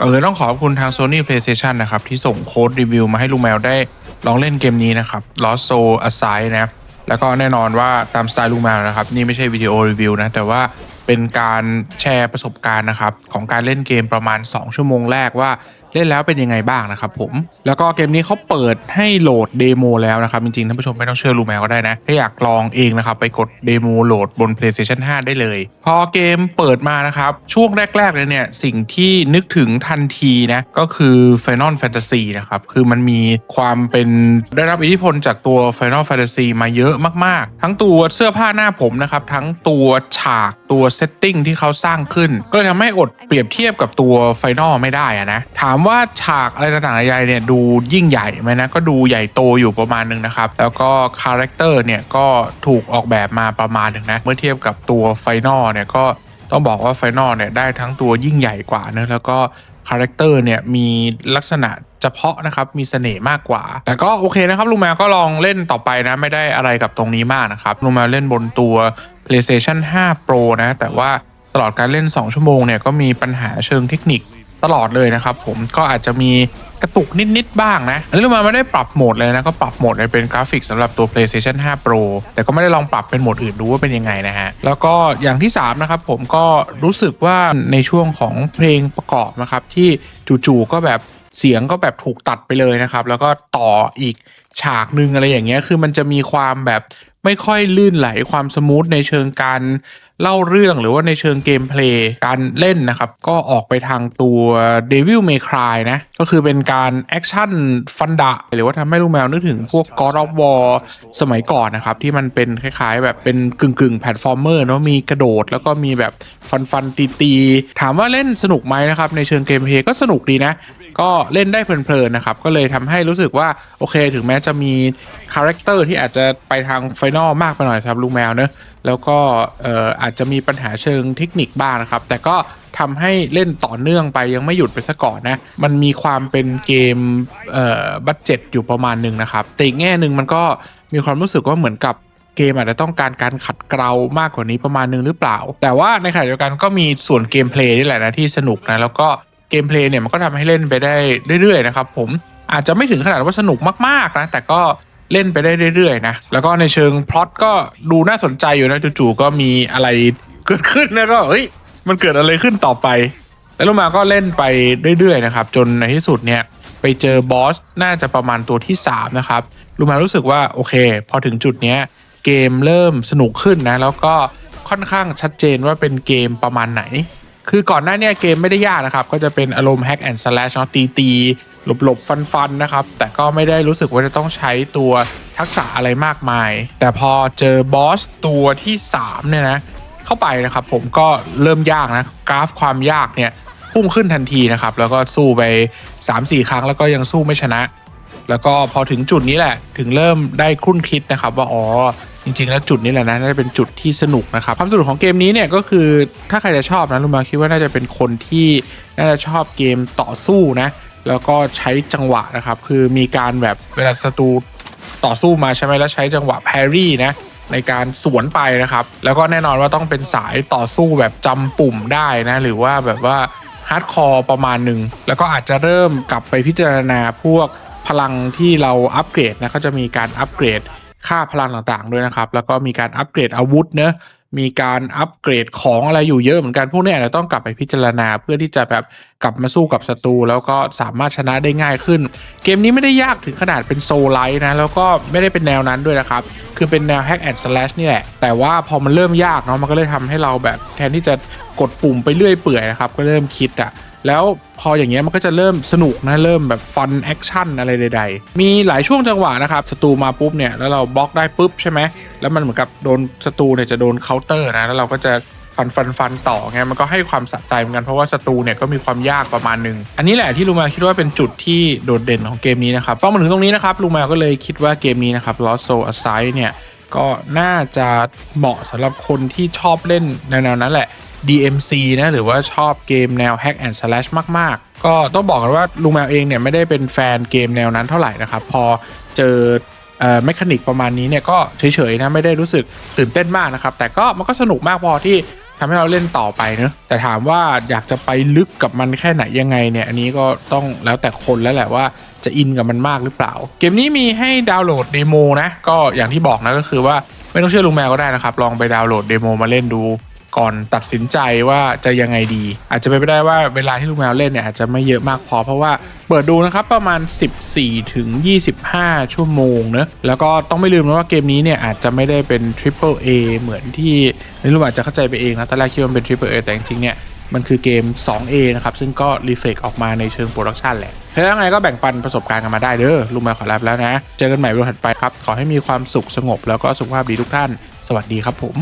เออต้องขอบคุณทาง Sony PlayStation นะครับ ที่ส่งโค้ดรีวิวมาให้ลุงแมวได้ลองเล่นเกมนี้นะครับ Lost Soul Aside นะแล้วก็แน่นอนว่าตามสไตล์ลุงแมวนะครับ นี่ไม่ใช่วิดีโอรีวิวนะ แต่ว่าเป็นการแชร์ประสบการณ์นะครับ ของการเล่นเกมประมาณ 2 ชั่วโมงแรกว่า เล่นแล้วเป็นยังไงบ้างนะครับผม แล้วก็เกมนี้เขาเปิดให้โหลดเดโมแล้วนะครับจริงๆท่านผู้ชมไม่ต้องเชื่อลุงแมวก็ได้นะ ถ้าอยากลองเองนะครับไปกดเดโมโหลดบน PlayStation 5 ได้เลย พอเกมเปิดมานะครับช่วงแรกๆเลยเนี่ยสิ่งที่นึกถึงทันทีนะก็คือ Final Fantasy นะครับคือมันมีความเป็นได้รับอิทธิพลจากตัว Final Fantasy มาเยอะมากๆ ทั้งตัวเสื้อผ้าหน้าผมนะครับทั้งตัวฉาก ตัวเซตติ้งที่เขาสร้างขึ้น ก็เลยทำให้อดเปรียบเทียบกับตัว Final ไม่ได้อะนะถามว่าฉากอะไรต่างๆใหญ่เนี่ยดูยิ่งใหญ่ไหมนะก็ดูใหญ่โตอยู่ประมาณหนึงนะครับ แล้วก็คาแรคเตอร์เนี่ยก็ถูกออกแบบมาประมาณหนึ่งนะเมื่อเทียบกับตัวไฟนอลเนี่ยก็ต้องบอกว่าไฟนอลเนี่ยได้ทั้งตัวยิ่งใหญ่กว่านะแล้วก็คาแรคเตอร์เนี่ยมีลักษณะเฉพาะนะครับมีเสน่ห์มากกว่า แต่ก็โอเคนะครับลุงแมวก็ลองเล่นต่อไปนะไม่ได้อะไรกับตรงนี้มากนะครับลุงแมวเล่นบนตัว PlayStation 5 Pro นะ แต่ว่าตลอดการเล่น 2 ชั่วโมงเนี่ยก็มีปัญหาเชิงเทคนิคตลอดเลยนะครับผมก็อาจจะมีกระตุกนิด ๆ บ้างนะอันนี้มาไม่ได้ปรับโหมดเลยนะ ก็ปรับโหมดในเป็นกราฟิกสำหรับตัว PlayStation 5 Pro แต่ก็ไม่ได้ลองปรับเป็นโหมดอื่นดูว่าเป็นยังไงนะฮะ แล้วก็อย่างที่ 3 นะครับผมก็รู้สึกว่าในช่วงของเพลงประกอบนะครับ ที่จู่ๆก็แบบเสียงก็แบบถูกตัดไปเลยนะครับ แล้วก็ต่ออีกฉากหนึ่งอะไรอย่างเงี้ยคือมันจะมีความแบบ ไม่ค่อยลื่นไหลความสมูทในเชิงการเล่าเรื่องหรือว่าในเชิงเกมเพลย์การเล่นนะครับ ก็ออกไปทางตัว Devil May Cry นะ ก็คือเป็นการแอคชั่นฟันดะหรือว่าทำให้ลูกแมวนึกถึงพวก God of War สมัยก่อนนะครับ ที่มันเป็นคล้ายๆ แบบเป็นกึ่งกึ่งแพลตฟอร์มเมอร์เนาะมีกระโดด แล้วก็มีแบบฟันฟันตีตีๆถามว่าเล่นสนุกไหมนะครับ ในเชิงเกมเพลย์ก็สนุกดีนะ ก็เล่นได้เพลินๆนะครับ ก็เลยทำให้รู้สึกว่าโอเค ถึงแม้จะมีคาแรคเตอร์ที่อาจจะไปทางไฟนอลมากไปหน่อยสำหรับลูกแมวเนอะแล้วก็อาจจะมีปัญหาเชิงเทคนิคบ้างนะครับ แต่ก็ทำให้เล่นต่อเนื่องไปยังไม่หยุดไปซะก่อนนะ มันมีความเป็นเกมเอ่อบัตเจ็ตอยู่ประมาณหนึ่งนะครับ แต่อีกแง่หนึ่งมันก็มีความรู้สึกว่าเหมือนกับเกมอาจจะต้องการการขัดเกลามากกว่านี้ประมาณนึงหรือเปล่า แต่ว่าในขณะเดียวกันก็มีส่วนเกมเพลย์นี่แหละนะที่สนุกนะ แล้วก็ เกมเพลย์เนี่ยมันก็ทำให้เล่นไปได้เรื่อยๆนะครับผมอาจจะไม่ถึงขนาดว่าสนุกมากๆนะแต่ก็เล่นไปได้เรื่อยๆนะแล้วก็ในเชิงพล็อตก็ดูน่าสนใจอยู่นะจู่ๆก็มีอะไรเกิดขึ้นนะก็เฮ้ยมันเกิดอะไรขึ้นต่อไป แล้วลงมาก็เล่นไปเรื่อยๆนะครับจนในที่สุดเนี่ยไปเจอบอสน่าจะประมาณตัวที่ 3 นะครับลูมารู้สึกว่าโอเค พอถึงจุดเนี้ยเกมเริ่มสนุกขึ้นนะแล้วก็ค่อนข้างชัดเจนว่าเป็นเกมประมาณไหน คือก่อนหน้าเนี้เกมไม่ได้ยากนะครับ ก็จะเป็นอารมณ์ hack and slash เนาะตีตีหลบหลบฟันฟันๆนะครับ แต่ก็ไม่ได้รู้สึกว่าจะต้องใช้ตัวทักษะอะไรมากมาย แต่พอเจอบอสตัวที่ 3 เนี่ยนะ เข้าไปนะครับ ผมก็เริ่มยากนะ กราฟความยากเนี่ยพุ่งขึ้นทันทีนะครับ แล้วก็สู้ไป 3-4 ครั้งแล้วก็ยังสู้ไม่ชนะ แล้วก็พอถึงจุดนี้แหละ ถึงเริ่มได้ครุ่นคิดนะครับว่าอ๋อ จริงๆ แล้วจุดนี้แหละนะน่าจะเป็นจุดที่สนุกนะครับความสนุกของเกมนี้เนี่ยก็คือถ้าใครจะชอบนะลุงมาคิดว่าน่าจะเป็นคนที่น่าจะชอบเกมต่อสู้นะแล้วก็ใช้จังหวะนะครับคือมีการแบบเวลาศัตรูต่อสู้มาใช่ไหมแล้วใช้จังหวะแพรรี่นะในการสวนไปนะครับ แล้วก็แน่นอนว่าต้องเป็นสายต่อสู้แบบจำปุ่มได้นะ หรือว่าแบบว่าฮาร์ดคอร์ประมาณหนึ่ง แล้วก็อาจจะเริ่มกลับไปพิจารณาพวกพลังที่เราอัปเกรดนะก็จะมีการอัปเกรด ค่าพลังต่างๆด้วยนะครับ แล้วก็มีการอัปเกรดอาวุธเนะมีการอัปเกรดของอะไรอยู่เยอะเหมือนกันพวกนี้อาจจะต้องกลับไปพิจารณาเพื่อที่จะแบบกลับมาสู้กับศัตรูแล้วก็สามารถชนะได้ง่ายขึ้น เกมนี้ไม่ได้ยากถึงขนาดเป็นโซลไลท์นะแล้วก็ไม่ได้เป็นแนวนั้นด้วยนะครับ คือเป็นแนว hack and slash นี่แหละ แต่ว่าพอมันเริ่มยากเนาะมันก็เลยทำให้เราแบบแทนที่จะกดปุ่มไปเรื่อยเปื่อยนะครับก็เริ่มคิดอะ แล้วพออย่างเงี้ยมันก็จะเริ่มสนุกนะเริ่มแบบฟันแอคชั่นอะไรใด ๆ มีหลายช่วงจังหวะนะครับศัตรูมาปุ๊บเนี่ยแล้วเราบล็อกได้ปุ๊บใช่ไหมแล้วมันเหมือนกับโดนศัตรูเนี่ยจะโดนเคาน์เตอร์นะแล้วเราก็จะฟันฟันฟันต่อไงมันก็ให้ความสะใจเหมือนกันเพราะว่าศัตรูเนี่ยก็มีความยากประมาณหนึ่งอันนี้แหละที่ลูมาคิดว่าเป็นจุดที่โดดเด่นของเกมนี้นะครับฟังมาถึงตรงนี้นะครับลูมาก็เลยคิดว่าเกมนี้นะครับ Lost Soul Aside เนี่ยก็น่าจะเหมาะสำหรับคนที่ชอบเล่นแนวๆนั้นแหละ DMC นะ หรือว่าชอบเกมแนว Hack and Slash มาก ๆ ก็ต้องบอกกันว่าลุงแมวเองเนี่ยไม่ได้เป็นแฟนเกมแนวนั้นเท่าไหร่นะครับ พอเจอเอ่อแมคานิกประมาณนี้เนี่ยก็เฉย ๆ นะ ไม่ได้รู้สึกตื่นเต้นมากนะครับ แต่ก็มันก็สนุกมากพอที่ทำให้เราเล่นต่อไปเนะแต่ถามว่าอยากจะไปลึกกับมันแค่ไหนยังไงเนี่ย อันนี้ก็ต้องแล้วแต่คนแล้วแหละว่าจะอินกับมันมากหรือเปล่า เกมนี้มีให้ดาวน์โหลดเดโมนะ ก็อย่างที่บอกนะก็คือว่าไม่ต้องเชื่อลุงแมวก็ได้นะครับ ลองไปดาวน์โหลดเดโมมาเล่นดู ก่อนตัดสินใจว่าจะยังไงดี อาจจะเป็นไปได้ว่าเวลาที่ลุงแมวเล่นเนี่ยอาจจะไม่เยอะมากพอเพราะว่าเปิดดูนะครับประมาณ 14ถึง25 ชั่วโมงเนะแล้วก็ต้องไม่ลืมนะว่าเกมนี้เนี่ยอาจจะไม่ได้เป็น Triple A เหมือนที่ในรุ่นอาจจะเข้าใจไปเองนะตอนแรกคิดว่าเป็น Triple A แต่จริงๆเนี่ยมันคือเกม 2A นะครับ ซึ่งก็รีเฟกออกมาในเชิงโปรดักชันแหละถ้าอย่างไรก็แบ่งปันประสบการณ์กันมาได้เด้อลุงแมวขอลาไปแล้วนะ เจอกันใหม่วันถัดไปครับ ขอให้มีความสุขสงบแล้วก็สุขภาพดีทุกท่าน สวัสดีครับผม